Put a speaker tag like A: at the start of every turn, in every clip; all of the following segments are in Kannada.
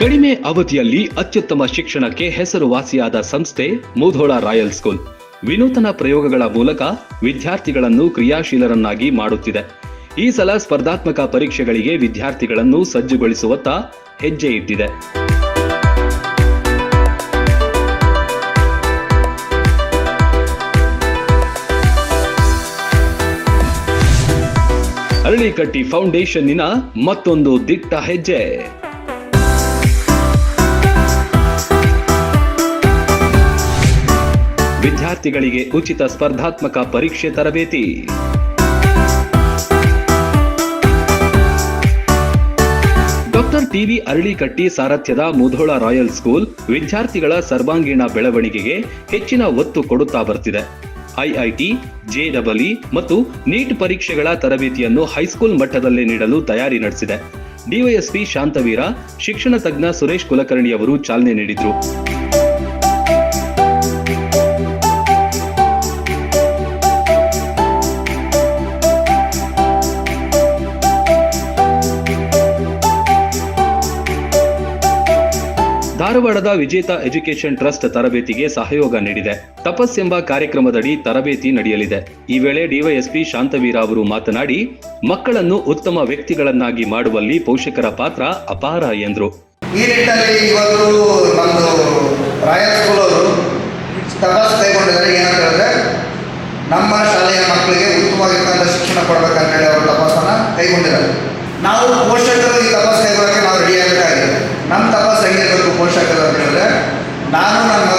A: ಕಡಿಮೆ ಅವಧಿಯಲ್ಲಿ ಅತ್ಯುತ್ತಮ ಶಿಕ್ಷಣಕ್ಕೆ ಹೆಸರುವಾಸಿಯಾದ ಸಂಸ್ಥೆ ಮುಧೋಳ ರಾಯಲ್ ಸ್ಕೂಲ್. ವಿನೂತನ ಪ್ರಯೋಗಗಳ ಮೂಲಕ ವಿದ್ಯಾರ್ಥಿಗಳನ್ನು ಕ್ರಿಯಾಶೀಲರನ್ನಾಗಿ ಮಾಡುತ್ತಿದೆ. ಈ ಸಲ ಸ್ಪರ್ಧಾತ್ಮಕ ಪರೀಕ್ಷೆಗಳಿಗೆ ವಿದ್ಯಾರ್ಥಿಗಳನ್ನು ಸಜ್ಜುಗೊಳಿಸುವತ್ತ ಹೆಜ್ಜೆ ಇಟ್ಟಿದೆ. ಅರಳಿಕಟ್ಟಿ ಫೌಂಡೇಶನ್ನಿನ ಮತ್ತೊಂದು ದಿಟ್ಟ ಹೆಜ್ಜೆ. ವಿದ್ಯಾರ್ಥಿಗಳಿಗೆ ಉಚಿತ ಸ್ಪರ್ಧಾತ್ಮಕ ಪರೀಕ್ಷೆ ತರಬೇತಿ. ಡಾಕ್ಟರ್ ಟಿವಿ ಅರಳಿಕಟ್ಟಿ ಸಾರಥ್ಯದ ಮುಧೋಳ ರಾಯಲ್ ಸ್ಕೂಲ್ ವಿದ್ಯಾರ್ಥಿಗಳ ಸರ್ವಾಂಗೀಣ ಬೆಳವಣಿಗೆಗೆ ಹೆಚ್ಚಿನ ಒತ್ತು ಕೊಡುತ್ತಾ ಬರ್ತಿದೆ. ಐಐಟಿ ಜೆಡಬ್ಲ್ಇ ಮತ್ತು ನೀಟ್ ಪರೀಕ್ಷೆಗಳ ತರಬೇತಿಯನ್ನು ಹೈಸ್ಕೂಲ್ ಮಟ್ಟದಲ್ಲೇ ನೀಡಲು ತಯಾರಿ ನಡೆಸಿದೆ. ಡಿವೈಎಸ್ಪಿ ಶಾಂತವೀರ, ಶಿಕ್ಷಣ ತಜ್ಞ ಸುರೇಶ್ ಕುಲಕರ್ಣಿ ಅವರು ಚಾಲನೆ ನೀಡಿದ್ರು. ಧಾರವಾಡದ ವಿಜೇತ ಎಜುಕೇಷನ್ ಟ್ರಸ್ಟ್ ತರಬೇತಿಗೆ ಸಹಯೋಗ ನೀಡಿದೆ. ತಪಸ್ ಎಂಬ ಕಾರ್ಯಕ್ರಮದಡಿ ತರಬೇತಿ ನಡೆಯಲಿದೆ. ಈ ವೇಳೆ ಡಿವೈಎಸ್ಪಿ ಶಾಂತವೀರ ಅವರು ಮಾತನಾಡಿ, ಮಕ್ಕಳನ್ನು ಉತ್ತಮ ವ್ಯಕ್ತಿಗಳನ್ನಾಗಿ ಮಾಡುವಲ್ಲಿ ಪೋಷಕರ ಪಾತ್ರ ಅಪಾರ ಎಂದರು.
B: ಈ ನಿಟ್ಟಿನಲ್ಲಿ ಇವತ್ತು ನಮ್ಮದು ರಾಯಲ್ ಸ್ಕೂಲ್ ಅವರು ತಪಾಸ್ ಕೈಗೊಂಡಿದ್ದಾರೆ. ಏನಂತ ಹೇಳಿದ್ರೆ, ನಮ್ಮ ಶಾಲೆಯ ಮಕ್ಕಳಿಗೆ ಉತ್ತಮವಾಗಿರ್ತಕ್ಕಂಥ ಶಿಕ್ಷಣ ಕೊಡಬೇಕಂತ ಹೇಳಿ ಅವರು ತಪಾಸನ್ನು ಕೈಗೊಂಡಿದ್ದಾರೆ. ನಾವು ಪೋಷಕರು ಈ ತಪಾಸ್ ಕೈಗೊಳ್ಳೋಕ್ಕೆ ನಾವು ರೆಡಿ ಆಗಬೇಕಾಗಿದೆ ನಮ್ಮ ತಪಾಸ್ ಹೆಂಗಿರಬೇಕು ಪೋಷಕರು ಅಂತ ಹೇಳಿದ್ರೆ ನಾನು ನನ್ನ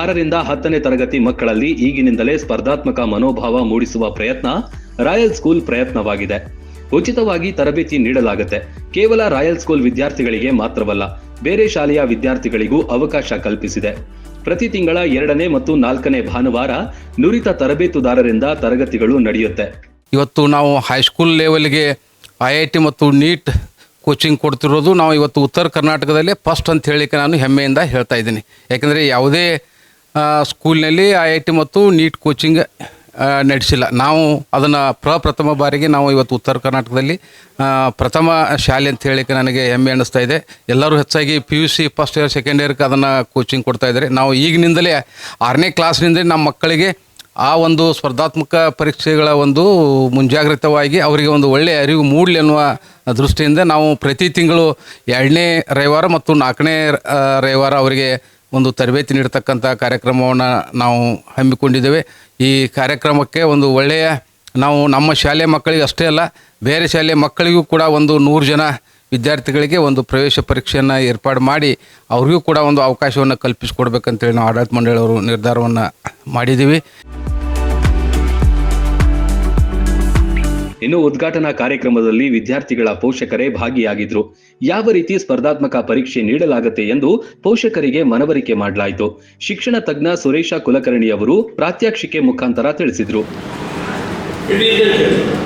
A: ಆರರಿಂದ ಹತ್ತನೇ ತರಗತಿ ಮಕ್ಕಳಲ್ಲಿ ಈಗಿನಿಂದಲೇ ಸ್ಪರ್ಧಾತ್ಮಕ ಮನೋಭಾವ ಮೂಡಿಸುವ ಪ್ರಯತ್ನ ರಾಯಲ್ ಸ್ಕೂಲ್ ಪ್ರಯತ್ನವಾಗಿದೆ. ಉಚಿತವಾಗಿ ತರಬೇತಿ ನೀಡಲಾಗುತ್ತೆ. ಕೇವಲ ರಾಯಲ್ ಸ್ಕೂಲ್ ವಿದ್ಯಾರ್ಥಿಗಳಿಗೆ ಮಾತ್ರವಲ್ಲ, ಬೇರೆ ಶಾಲೆಯ ವಿದ್ಯಾರ್ಥಿಗಳಿಗೂ ಅವಕಾಶ ಕಲ್ಪಿಸಿದೆ. ಪ್ರತಿ ತಿಂಗಳ ಎರಡನೇ ಮತ್ತು ನಾಲ್ಕನೇ ಭಾನುವಾರ ನುರಿತ ತರಬೇತುದಾರರಿಂದ ತರಗತಿಗಳು ನಡೆಯುತ್ತೆ.
C: ಇವತ್ತು ನಾವು ಹೈಸ್ಕೂಲ್ ಲೆವೆಲ್ಗೆ ಐ ಐ ಟಿ ಮತ್ತು ನೀಟ್ ಕೋಚಿಂಗ್ ಕೊಡ್ತಿರೋದು ನಾವು ಇವತ್ತು ಉತ್ತರ ಕರ್ನಾಟಕದಲ್ಲೇ ಫಸ್ಟ್ ಅಂತ ಹೇಳಲಿಕ್ಕೆ ನಾನು ಹೆಮ್ಮೆಯಿಂದ ಹೇಳ್ತಾ ಇದ್ದೀನಿ. ಯಾಕೆಂದರೆ ಯಾವುದೇ ಸ್ಕೂಲ್ನಲ್ಲಿ ಐ ಐ ಟಿ ಮತ್ತು ನೀಟ್ ಕೋಚಿಂಗ್ ನಡೆಸಿಲ್ಲ. ನಾವು ಅದನ್ನು ಪ್ರಪ್ರಥಮ ಬಾರಿಗೆ ನಾವು ಇವತ್ತು ಉತ್ತರ ಕರ್ನಾಟಕದಲ್ಲಿ ಪ್ರಥಮ ಶಾಲೆ ಅಂತ ಹೇಳಿಕ್ಕೆ ನನಗೆ ಹೆಮ್ಮೆ ಅನ್ನಿಸ್ತಾ ಇದೆ. ಎಲ್ಲರೂ ಹೆಚ್ಚಾಗಿ P U C first year second ಇಯರ್ಗೆ ಅದನ್ನು ಕೋಚಿಂಗ್ ಕೊಡ್ತಾ ಇದ್ದಾರೆ. ನಾವು ಈಗಿನಿಂದಲೇ ಆರನೇ ಕ್ಲಾಸ್ನಿಂದಲೇ ನಮ್ಮ ಮಕ್ಕಳಿಗೆ ಆ ಒಂದು ಸ್ಪರ್ಧಾತ್ಮಕ ಪರೀಕ್ಷೆಗಳ ಒಂದು ಮುಂಜಾಗ್ರತವಾಗಿ ಅವರಿಗೆ ಒಂದು ಒಳ್ಳೆಯ ಅರಿವು ಮೂಡಲಿ ಅನ್ನುವ ದೃಷ್ಟಿಯಿಂದ ನಾವು ಪ್ರತಿ ತಿಂಗಳು ಎರಡನೇ ರವಿವಾರ ಮತ್ತು ನಾಲ್ಕನೇ ರವಿವಾರ ಅವರಿಗೆ ಒಂದು ತರಬೇತಿ ನೀಡತಕ್ಕಂಥ ಕಾರ್ಯಕ್ರಮವನ್ನು ನಾವು ಹಮ್ಮಿಕೊಂಡಿದ್ದೇವೆ. ಈ ಕಾರ್ಯಕ್ರಮಕ್ಕೆ ಒಂದು ಒಳ್ಳೆಯ ನಾವು ನಮ್ಮ ಶಾಲೆ ಮಕ್ಕಳಿಗೆ ಅಷ್ಟೇ ಅಲ್ಲ, ಬೇರೆ ಶಾಲೆ ಮಕ್ಕಳಿಗೂ ಕೂಡ ಒಂದು ನೂರು ಜನ ವಿದ್ಯಾರ್ಥಿಗಳಿಗೆ ಒಂದು ಪ್ರವೇಶ ಪರೀಕ್ಷೆಯನ್ನು ಏರ್ಪಾಡು ಮಾಡಿ ಅವ್ರಿಗೂ ಕೂಡ ಒಂದು ಅವಕಾಶವನ್ನು ಕಲ್ಪಿಸಿಕೊಡ್ಬೇಕಂತೇಳಿ ನಾವು ಆಡಳಿತ ಮಂಡಳಿಯವರು ನಿರ್ಧಾರವನ್ನು ಮಾಡಿದ್ದೀವಿ.
A: ಇನ್ನು ಉದ್ಘಾಟನಾ ಕಾರ್ಯಕ್ರಮದಲ್ಲಿ ವಿದ್ಯಾರ್ಥಿಗಳ ಪೋಷಕರೇ ಭಾಗಿಯಾಗಿದ್ರು. ಯಾವ ರೀತಿ ಸ್ಪರ್ಧಾತ್ಮಕ ಪರೀಕ್ಷೆ ನೀಡಲಾಗುತ್ತೆ ಎಂದು ಪೋಷಕರಿಗೆ ಮನವರಿಕೆ ಮಾಡಲಾಯಿತು. ಶಿಕ್ಷಣ ತಜ್ಞ ಸುರೇಶ ಕುಲಕರ್ಣಿ ಅವರು ಪ್ರಾತ್ಯಕ್ಷಿಕೆ ಮುಖಾಂತರ ತಿಳಿಸಿದ್ರು.
D: ಹಿಡಿಯುತ್ತೆ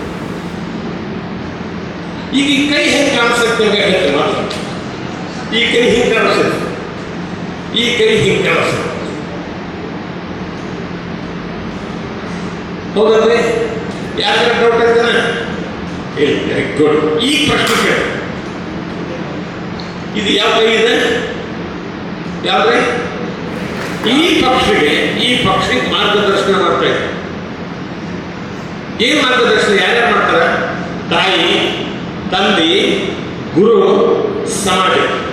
D: ಈ ಈ ಈ ಯಾಕೆ ಡೌಟ್ ಇರ್ತಾನೆ ಇಲ್ಲ ಗುಡ್ ಈ ಪ್ರಶ್ನೆ ಕೇಳಿ. ಇದು ಯಾವ ಕೈ ಇದೆ? ಯಾವ್ದ್ರಿ ಈ ಪಕ್ಷಿಗೆ ಈ ಪಕ್ಷಿಗೆ ಮಾರ್ಗದರ್ಶನ ಮಾಡ್ತಾ ಇದೆ. ಏನು ಮಾರ್ಗದರ್ಶನ? ಯಾರ್ಯಾರು ಮಾಡ್ತಾರೆ? ತಾಯಿ, ತಂದೆ, ಗುರು, ಸಮಾಜ.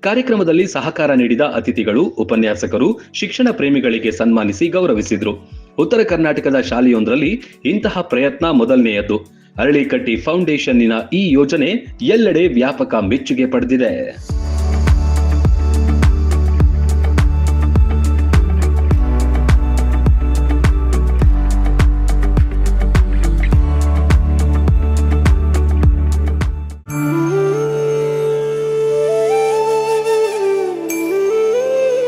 A: ಕಾರ್ಯಕ್ರಮದಲ್ಲಿ ಸಹಕಾರ ನೀಡಿದ ಅತಿಥಿಗಳು, ಉಪನ್ಯಾಸಕರು, ಶಿಕ್ಷಣ ಪ್ರೇಮಿಗಳಿಗೆ ಸನ್ಮಾನಿಸಿ ಗೌರವಿಸಿದ್ರು. ಉತ್ತರ ಕರ್ನಾಟಕದ ಶಾಲೆಯೊಂದರಲ್ಲಿ ಇಂತಹ ಪ್ರಯತ್ನ ಮೊದಲನೆಯದ್ದು. ಅರಳಿಕಟ್ಟಿ ಫೌಂಡೇಶನ್ನಿನ ಈ ಯೋಜನೆ ಎಲ್ಲೆಡೆ ವ್ಯಾಪಕ ಮೆಚ್ಚುಗೆ ಪಡೆದಿದೆ.